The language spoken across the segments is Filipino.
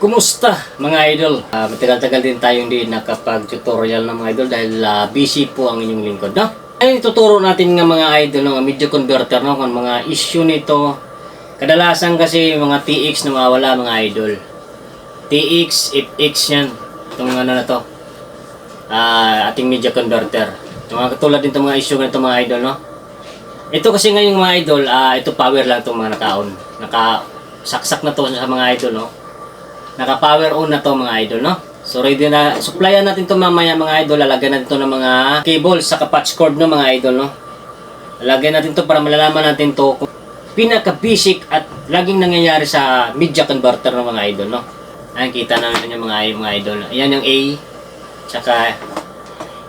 Kumusta mga idol? Ah, matagal-tagal din tayo hindi nakapag-tutorial ng mga idol dahil ah, busy po ang inyong lingkod, no? Ay, ituturo natin ng mga idol ng media converter, no? Kung mga issue nito. Kadalasan kasi mga TX na mawala mga idol. TX, FX yan. Itong ano na to. Ah, ating media converter. Mga katulad din itong mga issue na ito mga idol, no? Ito kasi ngayong mga idol, ah, ito power lang itong mga nakaon. Naka saksak na to sa mga idol, no? Naka-power on na to mga idol, no? So ready na, supplyan natin to mamaya mga idol, lalagyan natin to ng mga cable sa patch cord no mga idol, no? Lalagyan natin to para malalaman natin to kung pinaka-basic at laging nangyayari sa media converter ng mga idol, no? Ayan, kita naman yung mga, mga idol. Ayan yung A, tsaka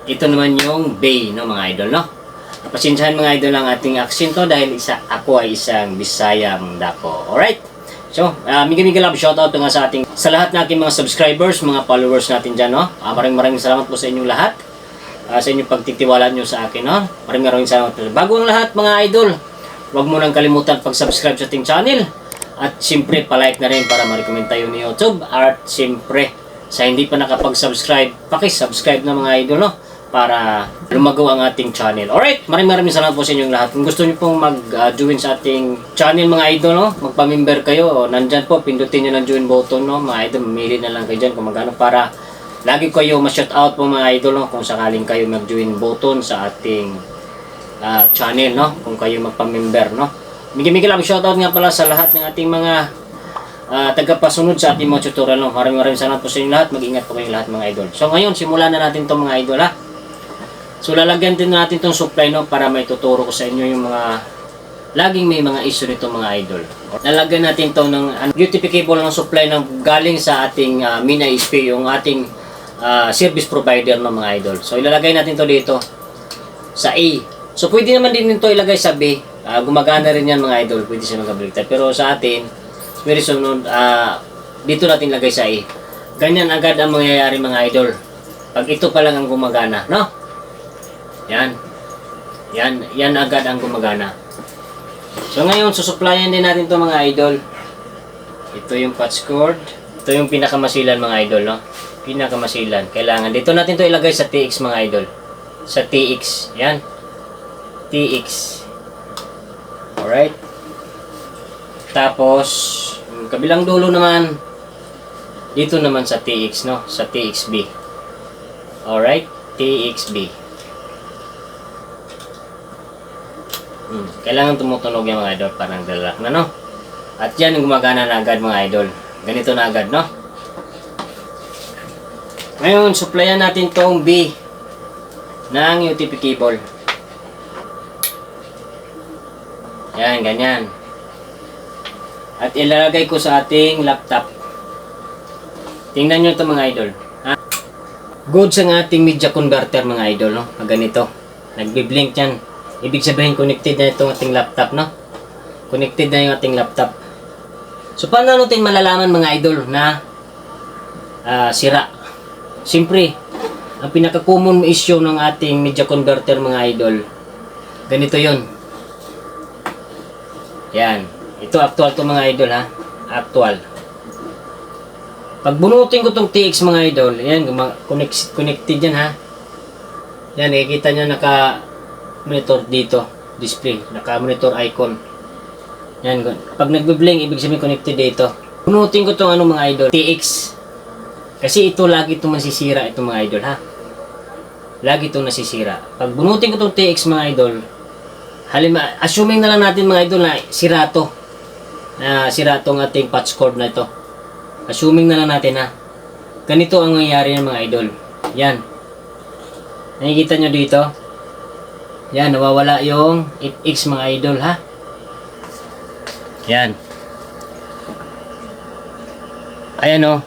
ito naman yung bay, no mga idol, no? Pasensyahan mga idol ang ating aksento dahil isa, ako ay isang Bisayang dako. Alright? So, uh, mega mega love shoutout nga sa ating sa lahat ng aking mga subscribers, mga followers natin dyan, no? Uh, maraming maraming salamat po sa inyong lahat. Uh, sa inyong pagtitiwala nyo sa akin, no? Maraming maraming salamat po. Bago ang lahat, mga idol, huwag mo nang kalimutan pag-subscribe sa ating channel. At siyempre, palike na rin para ma-recommend tayo ni YouTube. At siyempre, sa hindi pa nakapag-subscribe, pakisubscribe na mga idol, no? Para lumago ang ating channel. Alright, maraming maraming salamat po sa inyong lahat. Kung gusto niyo pong mag-join sa ating channel mga idol, no? Magpa-member kayo. O, nandyan po, pindutin niyo ng join button, no? Mga idol, mamili na lang kayo dyan kung magkano para lagi kayo ma-shout out po mga idol, no? Kung sakaling kayo mag-join button sa ating ah, channel, no? Kung kayo magpa-member, no? Migi-migi lang shoutout nga pala sa lahat ng ating mga ah, tagapasunod sa ating mga tutorial, no? Maraming maraming salamat po sa inyo lahat. Mag-ingat po kayong lahat mga idol. So ngayon, simulan na natin 'tong mga idol, ha? So lalagyan din natin tong supply no para may tuturo ko sa inyo yung mga laging may mga issue nito mga idol. Lalagyan natin to ng UTP cable ng supply ng galing sa ating uh, Mina SP yung ating ah, service provider ng mga idol. So ilalagay natin to dito sa A. So pwede naman din ito ilagay sa B. Ah, gumagana rin yan mga idol. Pwede siya magkabaliktad. Pero sa atin, very sunod, ah, dito natin lagay sa A. Ganyan agad ang mangyayari mga idol. Pag ito pa lang ang gumagana, no? Yan. Yan, yan agad ang gumagana. So ngayon, susupplyan din natin to mga idol. Ito yung patch cord. Ito yung pinakamasilan mga idol, no? Pinakamasilan. Kailangan. Dito natin to ilagay sa TX mga idol. Sa TX. Yan. TX. Alright. Tapos, kabilang dulo naman, dito naman sa TX, no? Sa TXB. Alright? TXB. Hmm. Kailangan tumutunog yung mga idol parang dalak na, no? At yan gumagana na agad mga idol. Ganito na agad, no? Ngayon, supplyan natin tong B ng UTP cable. Yan, ganyan. At ilalagay ko sa ating laptop. Tingnan nyo ito mga idol. Ha? Good sa ating media converter mga idol, no? Ganito. Nagbi-blink yan. Ibig sabihin, connected na itong ating laptop, no? Connected na yung ating laptop. So, paano natin malalaman mga idol na ah, sira? Siyempre, ang pinaka-common issue ng ating media converter mga idol, ganito yon. Yan. Ito actual to mga idol ha. Actual. Pag bunutin ko tong TX mga idol, yan, guma- connect, connected yan ha. Yan, nakikita nyo naka monitor dito, display, naka monitor icon. Yan, pag nagbe-blink, ibig sabihin connected dito. Bunutin ko tong ano mga idol, TX. Kasi ito lagi itong masisira itong mga idol ha. Lagi itong nasisira. Pag bunutin ko tong TX mga idol, halima, assuming na lang natin mga idol na sira to. Na sira tong ating patch cord na ito. Assuming na lang natin ha. Ganito ang nangyayari ng mga idol. Yan. Nakikita nyo dito? Yan, nawawala yung FX mga idol ha. Yan. Ayan o.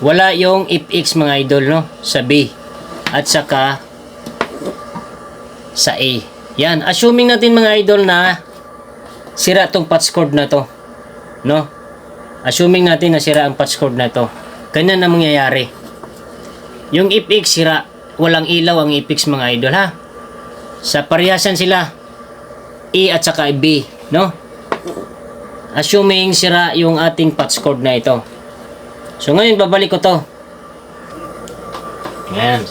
Wala yung FX mga idol no sa B at saka sa A. Yan, assuming natin mga idol na sira tong patch cord na to. No? Assuming natin na sira ang patch cord na to. Ganyan na mangyayari. Yung FX sira, walang ilaw ang FX mga idol ha. Sa parehasyan sila A at saka B, no? Assuming sira yung ating patch cord na ito. So ngayon, babalik ko to. Yan.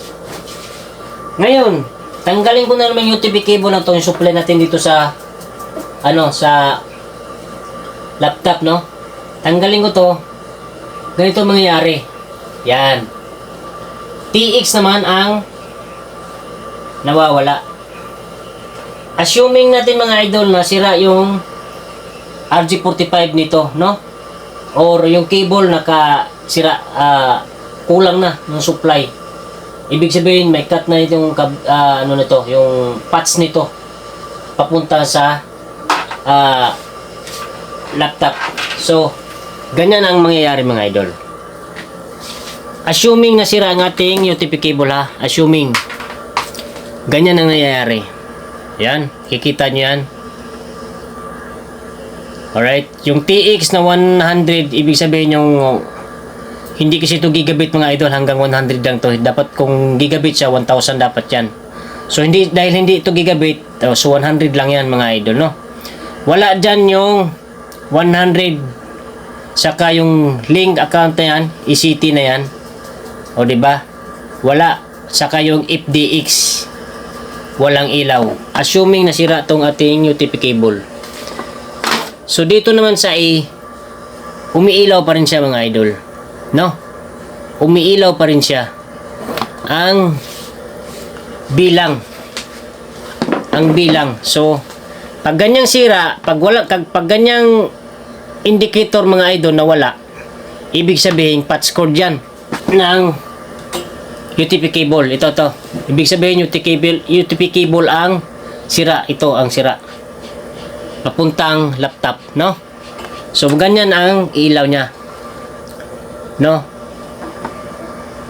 Ngayon, tanggalin ko na naman yung TV cable na to, yung supply natin dito sa, ano, sa laptop, no? Tanggalin ko to. Ganito ang mangyayari. Yan. TX naman ang nawawala. Assuming natin mga idol na sira yung RG45 nito, no? Or yung cable naka sira ah, kulang na ng supply. Ibig sabihin may cut na itong ah, ano nito, yung patch nito papunta sa ah, laptop. So, ganyan ang mangyayari mga idol. Assuming na sira ang ating UTP cable ha, assuming ganyan ang nangyayari. Yan, kikita niyo yan. Alright, yung TX na 100, ibig sabihin yung hindi kasi ito gigabit mga idol hanggang 100 lang to. Dapat kung gigabit siya 1000 dapat yan. So hindi dahil hindi ito gigabit, oh, so 100 lang yan mga idol no. Wala diyan yung 100 saka yung link account na yan, ECT na yan. O di ba? Wala saka yung FDX walang ilaw. Assuming nasira tong ating UTP cable. So dito naman sa A, umiilaw pa rin siya mga idol. No? Umiilaw pa rin siya. Ang bilang. Ang bilang. So, pag ganyang sira, pag wala, pag, pag ganyang indicator mga idol na wala, ibig sabihin patch cord yan ng UTP cable. Ito to. Ibig sabihin UTP cable, UTP cable ang sira. Ito ang sira. Papuntang laptop, no? So ganyan ang ilaw niya. No?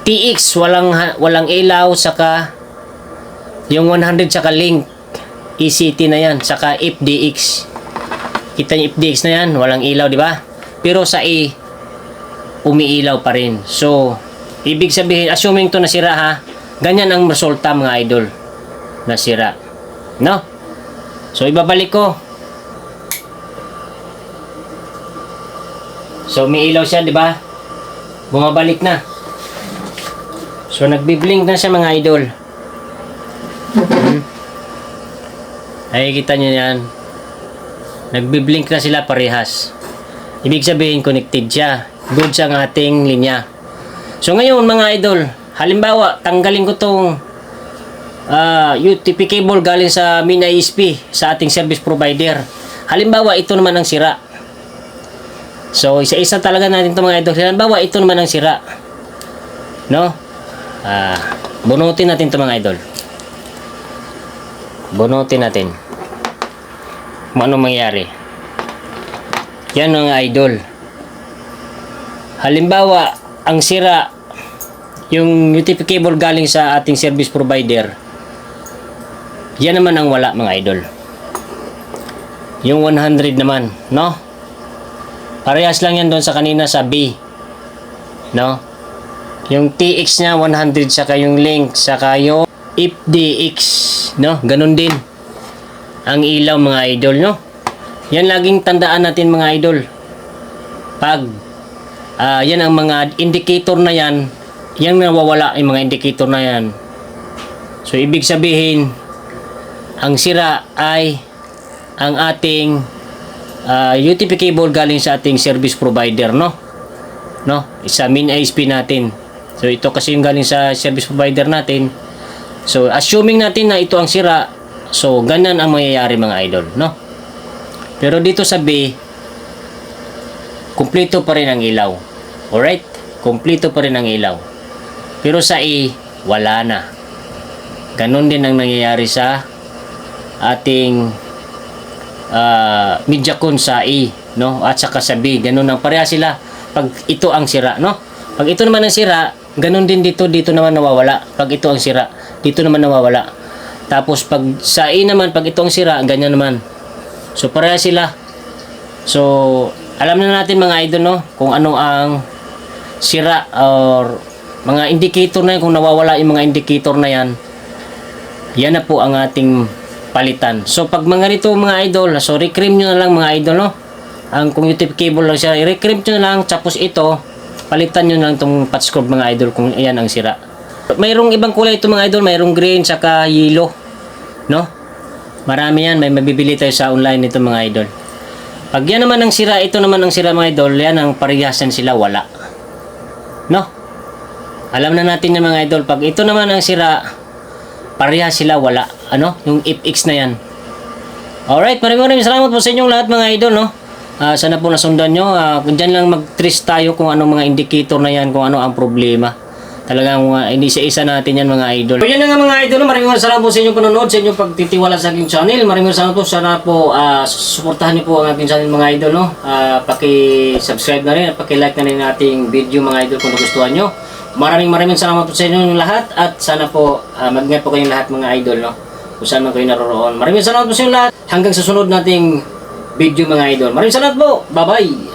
TX walang walang ilaw saka yung 100 saka link ECT na yan saka FDX. Kita niyo FDX na yan, walang ilaw, di ba? Pero sa E umiilaw pa rin. So, ibig sabihin, assuming to nasira ha, ganyan ang resulta mga idol. Nasira. No? So, ibabalik ko. So, umiilaw siya, di ba? Bumabalik na. So, nagbiblink na siya mga idol. Hmm. Ay, kita niyo yan. Nagbiblink na sila parehas. Ibig sabihin, connected siya. Good sa ating linya. So ngayon mga idol, halimbawa, tanggalin ko tong ah, UTP cable galing sa Mina ISP sa ating service provider. Halimbawa, ito naman ang sira. So, isa-isa talaga natin ito mga idol. Halimbawa, ito naman ang sira. No? Ah, bunutin natin ito mga idol. Bunutin natin. Kung ano mangyari. Yan mga idol. Halimbawa, ang sira yung UTP cable galing sa ating service provider. Yan naman ang wala mga idol. Yung 100 naman, no? Parehas lang yan doon sa kanina sa B. No? Yung TX niya 100 saka yung link saka yung FDX, no? Ganun din. Ang ilaw mga idol, no? Yan laging tandaan natin mga idol. Pag ah yan ang mga indicator na yan, yan nawawala yung mga indicator na yan. So ibig sabihin, ang sira ay ang ating ah, UTP cable galing sa ating service provider, no? No? Sa main ISP natin. So ito kasi yung galing sa service provider natin. So assuming natin na ito ang sira, so ganyan ang mangyayari mga idol, no? Pero dito sa B, kumpleto pa rin ang ilaw. Alright? Kumpleto pa rin ang ilaw. Pero sa E, wala na. Ganon din ang nangyayari sa ating uh, Mediacon sa E, no? At saka sa B, ganon ang pareha sila pag ito ang sira, no? Pag ito naman ang sira, ganon din dito, dito naman nawawala. Pag ito ang sira, dito naman nawawala. Tapos pag sa E naman, pag ito ang sira, ganyan naman. So pareha sila. So alam na natin mga idol no kung ano ang sira or mga indicator na yan, kung nawawala yung mga indicator na yan. Yan na po ang ating palitan. So pag mga nito mga idol, so recream nyo na lang mga idol no. Ang UTP cable lang siya, i-recream nyo na lang tapos ito palitan nyo lang itong patch cord mga idol kung ayan ang sira. Mayroong ibang kulay ito mga idol, mayroong green saka yellow. No? Marami yan, may mabibili tayo sa online nito mga idol. Pag yan naman ang sira, ito naman ang sira mga idol, yan ang parihasan sila, wala. No? Alam na natin yan mga idol, pag ito naman ang sira, parehas sila, wala. Ano? Yung FX na yan. Alright, maraming maraming salamat po sa inyong lahat mga idol, no? Ah, sana po nasundan nyo. Uh, dyan lang mag-trace tayo kung anong mga indicator na yan, kung ano ang problema. Talagang uh, inisa-isa natin yan mga idol. So yan na nga mga idol, maraming maraming salamat po sa inyong panonood, sa inyong pagtitiwala sa aking channel. Maraming salamat po, sana po ah, suportahan niyo po ang aking channel mga idol. No? Ah, paki-subscribe na rin at paki-like na rin ating video mga idol kung nagustuhan nyo. Maraming maraming salamat po sa inyong lahat at sana po uh, mag-ingat po kayong lahat mga idol. No? Kung saan man kayo naroroon. Maraming salamat po sa inyong lahat. Hanggang sa sunod nating video mga idol. Maraming salamat po. Bye-bye.